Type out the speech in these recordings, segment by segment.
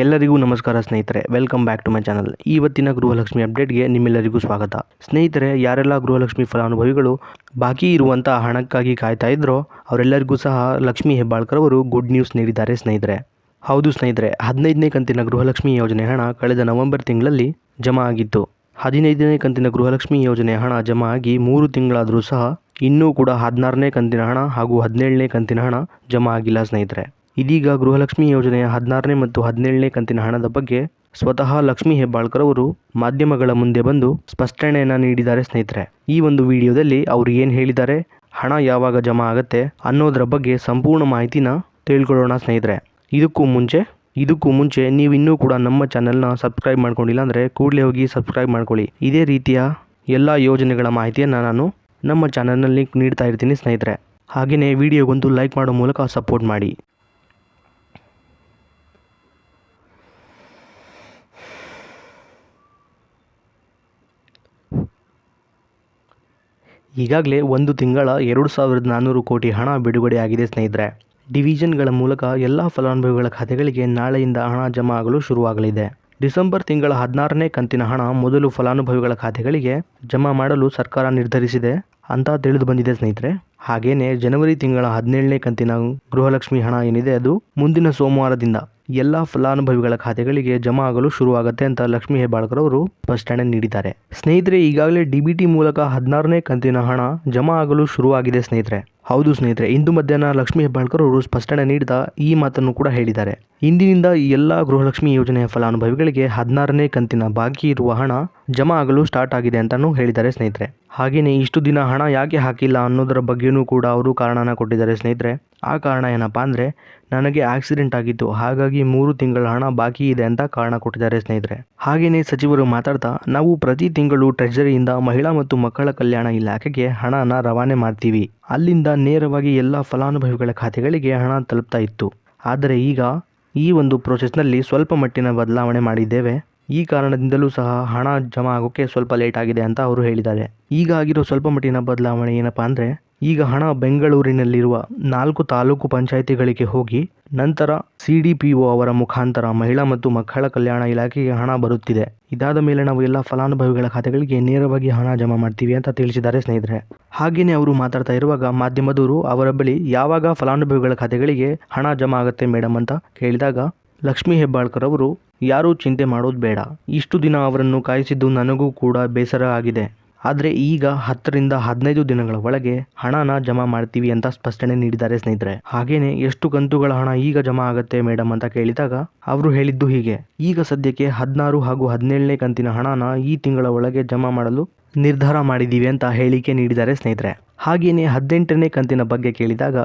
ಎಲ್ಲರಿಗೂ ನಮಸ್ಕಾರ ಸ್ನೇಹಿತರೆ welcome back to my channel ಇವತ್ತಿನ ಗೃಹಲಕ್ಷ್ಮಿ ಅಪ್ಡೇಟ್ಗೆ ನಿಮ್ಮೆಲ್ಲರಿಗೂ ಸ್ವಾಗತ. ಸ್ನೇಹಿತರೆ, ಯಾರೆಲ್ಲ ಗೃಹಲಕ್ಷ್ಮಿ ಫಲಾನುಭವಿಗಳು ಬಾಕಿ ಇರುವಂಥ ಹಣಕ್ಕಾಗಿ ಕಾಯ್ತಾ ಇದ್ರೋ, ಅವರೆಲ್ಲರಿಗೂ ಸಹ ಲಕ್ಷ್ಮಿ ಹೆಬ್ಬಾಳ್ಕರ್ ಅವರು ಗುಡ್ ನ್ಯೂಸ್ ನೀಡಿದ್ದಾರೆ ಸ್ನೇಹಿತರೆ. ಹೌದು ಸ್ನೇಹಿತರೆ, ಹದಿನೈದನೇ ಕಂತಿನ ಗೃಹಲಕ್ಷ್ಮಿ ಯೋಜನೆ ಹಣ ಕಳೆದ ನವೆಂಬರ್ ತಿಂಗಳಲ್ಲಿ ಜಮಾ ಆಗಿತ್ತು. ಹದಿನೈದನೇ ಕಂತಿನ ಗೃಹಲಕ್ಷ್ಮಿ ಯೋಜನೆ ಹಣ ಜಮಾ ಆಗಿ ಮೂರು ತಿಂಗಳಾದರೂ ಸಹ ಇನ್ನೂ ಕೂಡ ಹದಿನಾರನೇ ಕಂತಿನ ಹಣ ಹಾಗೂ ಹದಿನೇಳನೇ ಕಂತಿನ ಹಣ ಜಮಾ ಆಗಿಲ್ಲ ಸ್ನೇಹಿತರೆ. ಇದೀಗ ಗೃಹಲಕ್ಷ್ಮಿ ಯೋಜನೆಯ ಹದಿನಾರನೇ ಮತ್ತು ಹದಿನೇಳನೇ ಕಂತಿನ ಹಣದ ಬಗ್ಗೆ ಸ್ವತಃ ಲಕ್ಷ್ಮಿ ಹೆಬ್ಬಾಳ್ಕರ್ ಅವರು ಮಾಧ್ಯಮಗಳ ಮುಂದೆ ಬಂದು ಸ್ಪಷ್ಟಣೆಯನ್ನು ನೀಡಿದ್ದಾರೆ ಸ್ನೇಹಿತರೆ. ಈ ಒಂದು ವಿಡಿಯೋದಲ್ಲಿ ಅವರು ಏನು ಹೇಳಿದ್ದಾರೆ, ಹಣ ಯಾವಾಗ ಜಮಾ ಆಗುತ್ತೆ ಅನ್ನೋದರ ಬಗ್ಗೆ ಸಂಪೂರ್ಣ ಮಾಹಿತಿನ ತಿಳ್ಕೊಳ್ಳೋಣ ಸ್ನೇಹಿತರೆ. ಇದಕ್ಕೂ ಮುಂಚೆ ಇದಕ್ಕೂ ಮುಂಚೆ ನೀವು ಇನ್ನೂ ಕೂಡ ನಮ್ಮ ಚಾನೆಲ್ನ ಸಬ್ಸ್ಕ್ರೈಬ್ ಮಾಡ್ಕೊಂಡಿಲ್ಲ ಅಂದರೆ ಕೂಡಲೇ ಹೋಗಿ ಸಬ್ಸ್ಕ್ರೈಬ್ ಮಾಡ್ಕೊಳ್ಳಿ. ಇದೇ ರೀತಿಯ ಎಲ್ಲ ಯೋಜನೆಗಳ ಮಾಹಿತಿಯನ್ನು ನಾನು ನಮ್ಮ ಚಾನಲ್ನಲ್ಲಿ ನೀಡ್ತಾ ಇರ್ತೀನಿ ಸ್ನೇಹಿತರೆ. ಹಾಗೆಯೇ ವಿಡಿಯೋಗೊಂದು ಲೈಕ್ ಮಾಡೋ ಮೂಲಕ ಸಪೋರ್ಟ್ ಮಾಡಿ. ಈಗಾಗಲೇ ಒಂದು ತಿಂಗಳ ಎರಡು ಸಾವಿರದ ನಾನ್ನೂರು ಕೋಟಿ ಹಣ ಬಿಡುಗಡೆಯಾಗಿದೆ ಸ್ನೇಹಿತರೆ. ಡಿವಿಷನ್ಗಳ ಮೂಲಕ ಎಲ್ಲ ಫಲಾನುಭವಿಗಳ ಖಾತೆಗಳಿಗೆ ನಾಳೆಯಿಂದ ಹಣ ಜಮಾ ಆಗಲು ಶುರುವಾಗಲಿದೆ. ಡಿಸೆಂಬರ್ ತಿಂಗಳ ಹದಿನಾರನೇ ಕಂತಿನ ಹಣ ಮೊದಲು ಫಲಾನುಭವಿಗಳ ಖಾತೆಗಳಿಗೆ ಜಮಾ ಮಾಡಲು ಸರ್ಕಾರ ನಿರ್ಧರಿಸಿದೆ ಅಂತ ತಿಳಿದು ಬಂದಿದೆ ಸ್ನೇಹಿತರೆ. ಹಾಗೇನೆ ಜನವರಿ ತಿಂಗಳ ಹದಿನೇಳನೇ ಕಂತಿನ ಗೃಹಲಕ್ಷ್ಮಿ ಹಣ ಏನಿದೆ ಅದು ಮುಂದಿನ ಸೋಮವಾರದಿಂದ ಎಲ್ಲ ಫಲಾನುಭವಿಗಳ ಖಾತೆಗಳಿಗೆ ಜಮಾ ಆಗಲು ಶುರುವಾಗುತ್ತೆ ಅಂತ ಲಕ್ಷ್ಮೀ ಹೆಬ್ಬಾಳ್ಕರ್ ಅವರು ಸ್ಪಷ್ಟನೆ ನೀಡಿದ್ದಾರೆ. ಸ್ನೇಹಿತರೆ, ಈಗಾಗಲೇ ಡಿಬಿಟಿ ಮೂಲಕ ಹದಿನಾರನೇ ಕಂತಿನ ಹಣ ಜಮಾ ಆಗಲು ಶುರುವಾಗಿದೆ ಸ್ನೇಹಿತರೆ. ಹೌದು ಸ್ನೇಹಿತರೆ, ಇಂದು ಮಧ್ಯಾಹ್ನ ಲಕ್ಷ್ಮೀ ಹೆಬ್ಬಾಳ್ಕರ್ ಅವರು ಸ್ಪಷ್ಟನೆ ನೀಡಿದ ಈ ಮಾತನ್ನು ಕೂಡ ಹೇಳಿದ್ದಾರೆ. ಇಂದಿನಿಂದ ಎಲ್ಲ ಗೃಹಲಕ್ಷ್ಮಿ ಯೋಜನೆಯ ಫಲಾನುಭವಿಗಳಿಗೆ ಹದಿನಾರನೇ ಕಂತಿನ ಬಾಕಿ ಇರುವ ಹಣ ಜಮಾ ಆಗಲು ಸ್ಟಾರ್ಟ್ ಆಗಿದೆ ಅಂತಲೂ ಹೇಳಿದ್ದಾರೆ ಸ್ನೇಹಿತರೆ. ಹಾಗೆಯೇ ಇಷ್ಟು ದಿನ ಹಣ ಯಾಕೆ ಹಾಕಿಲ್ಲ ಅನ್ನೋದರ ಬಗ್ಗೆಯೂ ಕೂಡ ಅವರು ಕಾರಣನ ಕೊಟ್ಟಿದ್ದಾರೆ ಸ್ನೇಹಿತರೆ. ಆ ಕಾರಣ ಏನಪ್ಪಾ ಅಂದರೆ, ನನಗೆ ಆಕ್ಸಿಡೆಂಟ್ ಆಗಿತ್ತು, ಹಾಗಾಗಿ ಮೂರು ತಿಂಗಳ ಹಣ ಬಾಕಿ ಇದೆ ಅಂತ ಕಾರಣ ಕೊಟ್ಟಿದ್ದಾರೆ ಸ್ನೇಹಿತರೆ. ಹಾಗೆಯೇ ಸಚಿವರು ಮಾತಾಡ್ತಾ, ನಾವು ಪ್ರತಿ ತಿಂಗಳು ಟ್ರೆಜರಿಯಿಂದ ಮಹಿಳಾ ಮತ್ತು ಮಕ್ಕಳ ಕಲ್ಯಾಣ ಇಲಾಖೆಗೆ ಹಣನ ರವಾನೆ ಮಾಡ್ತೀವಿ. ಅಲ್ಲಿಂದ ನೇರವಾಗಿ ಎಲ್ಲ ಫಲಾನುಭವಿಗಳ ಖಾತೆಗಳಿಗೆ ಹಣ ತಲುಪ್ತಾ ಇತ್ತು. ಆದರೆ ಈಗ ಈ ಒಂದು ಪ್ರೋಸೆಸ್ನಲ್ಲಿ ಸ್ವಲ್ಪ ಮಟ್ಟಿನ ಬದಲಾವಣೆ ಮಾಡಿದ್ದೇವೆ. ಈ ಕಾರಣದಿಂದಲೂ ಸಹ ಹಣ ಜಮಾ ಆಗೋಕ್ಕೆ ಸ್ವಲ್ಪ ಲೇಟ್ ಆಗಿದೆ ಅಂತ ಅವರು ಹೇಳಿದ್ದಾರೆ. ಈಗ ಆಗಿರೋ ಸ್ವಲ್ಪ ಮಟ್ಟಿನ ಬದಲಾವಣೆ ಏನಪ್ಪ ಅಂದರೆ, ಈಗ ಹಣ ಬೆಂಗಳೂರಿನಲ್ಲಿರುವ ನಾಲ್ಕು ತಾಲೂಕು ಪಂಚಾಯಿತಿಗಳಿಗೆ ಹೋಗಿ, ನಂತರ ಸಿ ಡಿ ಪಿ ಒ ಅವರ ಮುಖಾಂತರ ಮಹಿಳಾ ಮತ್ತು ಮಕ್ಕಳ ಕಲ್ಯಾಣ ಇಲಾಖೆಗೆ ಹಣ ಬರುತ್ತಿದೆ. ಇದಾದ ಮೇಲೆ ನಾವು ಎಲ್ಲ ಫಲಾನುಭವಿಗಳ ಖಾತೆಗಳಿಗೆ ನೇರವಾಗಿ ಹಣ ಜಮಾ ಮಾಡ್ತೀವಿ ಅಂತ ತಿಳಿಸಿದ್ದಾರೆ ಸ್ನೇಹಿತರೆ. ಹಾಗೆಯೇ ಅವರು ಮಾತಾಡ್ತಾ ಇರುವಾಗ ಮಾಧ್ಯಮದವರು ಅವರ ಬಳಿ ಯಾವಾಗ ಫಲಾನುಭವಿಗಳ ಖಾತೆಗಳಿಗೆ ಹಣ ಜಮಾ ಆಗುತ್ತೆ ಮೇಡಮ್ ಅಂತ ಕೇಳಿದಾಗ ಲಕ್ಷ್ಮೀ ಹೆಬ್ಬಾಳ್ಕರ್ ಅವರು, ಯಾರೂ ಚಿಂತೆ ಮಾಡೋದು ಬೇಡ. ಇಷ್ಟು ದಿನ ಅವರನ್ನು ಕಾಯಿಸಿದ್ದು ನನಗೂ ಕೂಡ ಬೇಸರ ಆಗಿದೆ. ಆದರೆ ಈಗ ಹತ್ತರಿಂದ ಹದಿನೈದು ದಿನಗಳ ಒಳಗೆ ಹಣನ ಜಮಾ ಮಾಡ್ತೀವಿ ಅಂತ ಸ್ಪಷ್ಟನೆ ನೀಡಿದ್ದಾರೆ ಸ್ನೇಹಿತರೆ. ಹಾಗೇನೆ ಎಷ್ಟು ಕಂತುಗಳ ಹಣ ಈಗ ಜಮಾ ಆಗುತ್ತೆ ಮೇಡಮ್ ಅಂತ ಕೇಳಿದಾಗ ಅವರು ಹೇಳಿದ್ದು ಹೀಗೆ. ಈಗ ಸದ್ಯಕ್ಕೆ ಹದಿನಾರು ಹಾಗೂ ಹದಿನೇಳನೇ ಕಂತಿನ ಹಣನ ಈ ತಿಂಗಳ ಒಳಗೆ ಜಮಾ ಮಾಡಲು ನಿರ್ಧಾರ ಮಾಡಿದ್ದೀವಿ ಅಂತ ಹೇಳಿಕೆ ನೀಡಿದ್ದಾರೆ ಸ್ನೇಹಿತರೆ. ಹಾಗೆಯೇ ಹದಿನೆಂಟನೇ ಕಂತಿನ ಬಗ್ಗೆ ಕೇಳಿದಾಗ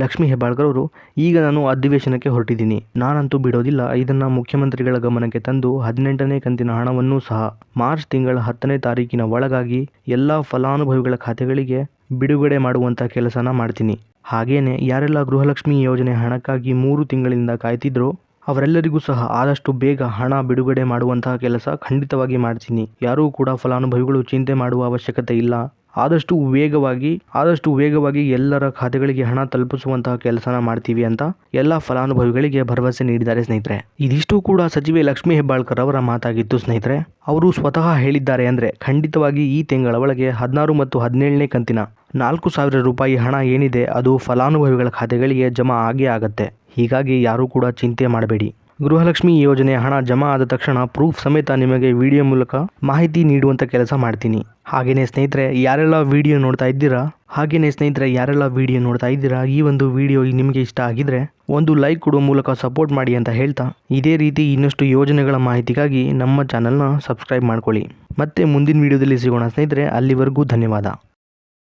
ಲಕ್ಷ್ಮೀ ಹೆಬ್ಬಾಳ್ಕರ್ ಅವರು ಈಗ ನಾನು ಅಧಿವೇಶನಕ್ಕೆ ಹೊರಟಿದ್ದೀನಿ. ನಾನಂತೂ ಬಿಡೋದಿಲ್ಲ. ಇದನ್ನು ಮುಖ್ಯಮಂತ್ರಿಗಳ ಗಮನಕ್ಕೆ ತಂದು ಹದಿನೆಂಟನೇ ಕಂತಿನ ಹಣವನ್ನು ಸಹ. ಮಾರ್ಚ್ ತಿಂಗಳ ಹತ್ತನೇ ತಾರೀಕಿನ ಒಳಗಾಗಿ ಎಲ್ಲ ಫಲಾನುಭವಿಗಳ ಖಾತೆಗಳಿಗೆ ಬಿಡುಗಡೆ ಮಾಡುವಂಥ ಕೆಲಸನ ಮಾಡ್ತೀನಿ. ಹಾಗೇನೆ ಯಾರೆಲ್ಲ ಗೃಹಲಕ್ಷ್ಮಿ ಯೋಜನೆ ಹಣಕ್ಕಾಗಿ ಮೂರು ತಿಂಗಳಿಂದ ಕಾಯ್ತಿದ್ರೋ, ಅವರೆಲ್ಲರಿಗೂ ಸಹ ಆದಷ್ಟು ಬೇಗ ಹಣ ಬಿಡುಗಡೆ ಮಾಡುವಂತಹ ಕೆಲಸ ಖಂಡಿತವಾಗಿ ಮಾಡ್ತೀನಿ. ಯಾರೂ ಕೂಡ ಫಲಾನುಭವಿಗಳು ಚಿಂತೆ ಮಾಡುವ ಅವಶ್ಯಕತೆ ಇಲ್ಲ. ಆದಷ್ಟು ವೇಗವಾಗಿ ಆದಷ್ಟು ವೇಗವಾಗಿ ಎಲ್ಲರ ಖಾತೆಗಳಿಗೆ ಹಣ ತಲುಪಿಸುವಂತಹ ಕೆಲಸನ ಮಾಡ್ತೀವಿ ಅಂತ ಎಲ್ಲ ಫಲಾನುಭವಿಗಳಿಗೆ ಭರವಸೆ ನೀಡಿದ್ದಾರೆ ಸ್ನೇಹಿತರೆ. ಇದಿಷ್ಟು ಕೂಡ ಸಚಿವೆ ಲಕ್ಷ್ಮೀ ಹೆಬ್ಬಾಳ್ಕರ್ ಅವರ ಮಾತಾಗಿತ್ತು ಸ್ನೇಹಿತರೆ, ಅವರು ಸ್ವತಃ ಹೇಳಿದ್ದಾರೆ ಅಂದರೆ ಖಂಡಿತವಾಗಿ ಈ ತಿಂಗಳ ಒಳಗೆ ಹದಿನಾರು ಮತ್ತು ಹದಿನೇಳನೇ ಕಂತಿನ ನಾಲ್ಕು ಸಾವಿರ ರೂಪಾಯಿ ಹಣ ಏನಿದೆ ಅದು ಫಲಾನುಭವಿಗಳ ಖಾತೆಗಳಿಗೆ ಜಮಾ ಆಗೇ ಆಗತ್ತೆ. ಹೀಗಾಗಿ ಯಾರೂ ಕೂಡ ಚಿಂತೆ ಮಾಡಬೇಡಿ. ಗೃಹಲಕ್ಷ್ಮಿ ಯೋಜನೆ ಹಣ ಜಮಾ ಆದ ತಕ್ಷಣ ಪ್ರೂಫ್ ಸಮೇತ ನಿಮಗೆ ವಿಡಿಯೋ ಮೂಲಕ ಮಾಹಿತಿ ನೀಡುವಂಥ ಕೆಲಸ ಮಾಡ್ತೀನಿ. ಹಾಗೆಯೇ ಸ್ನೇಹಿತರೆ, ಯಾರೆಲ್ಲ ವಿಡಿಯೋ ನೋಡ್ತಾ ಇದ್ದೀರಾ? ಹಾಗೆಯೇ ಸ್ನೇಹಿತರೆ, ಯಾರೆಲ್ಲ ವಿಡಿಯೋ ನೋಡ್ತಾ ಇದ್ದೀರಾ? ಈ ಒಂದು ವಿಡಿಯೋ ನಿಮಗೆ ಇಷ್ಟ ಆಗಿದ್ರೆ ಒಂದು ಲೈಕ್ ಕೊಡುವ ಮೂಲಕ ಸಪೋರ್ಟ್ ಮಾಡಿ ಅಂತ ಹೇಳ್ತಾ, ಇದೇ ರೀತಿ ಇನ್ನಷ್ಟು ಯೋಜನೆಗಳ ಮಾಹಿತಿಗಾಗಿ ನಮ್ಮ ಚಾನಲ್ನ ಸಬ್ಸ್ಕ್ರೈಬ್ ಮಾಡ್ಕೊಳ್ಳಿ. ಮತ್ತೆ ಮುಂದಿನ ವಿಡಿಯೋದಲ್ಲಿ ಸಿಗೋಣ ಸ್ನೇಹಿತರೆ, ಅಲ್ಲಿವರೆಗೂ ಧನ್ಯವಾದ.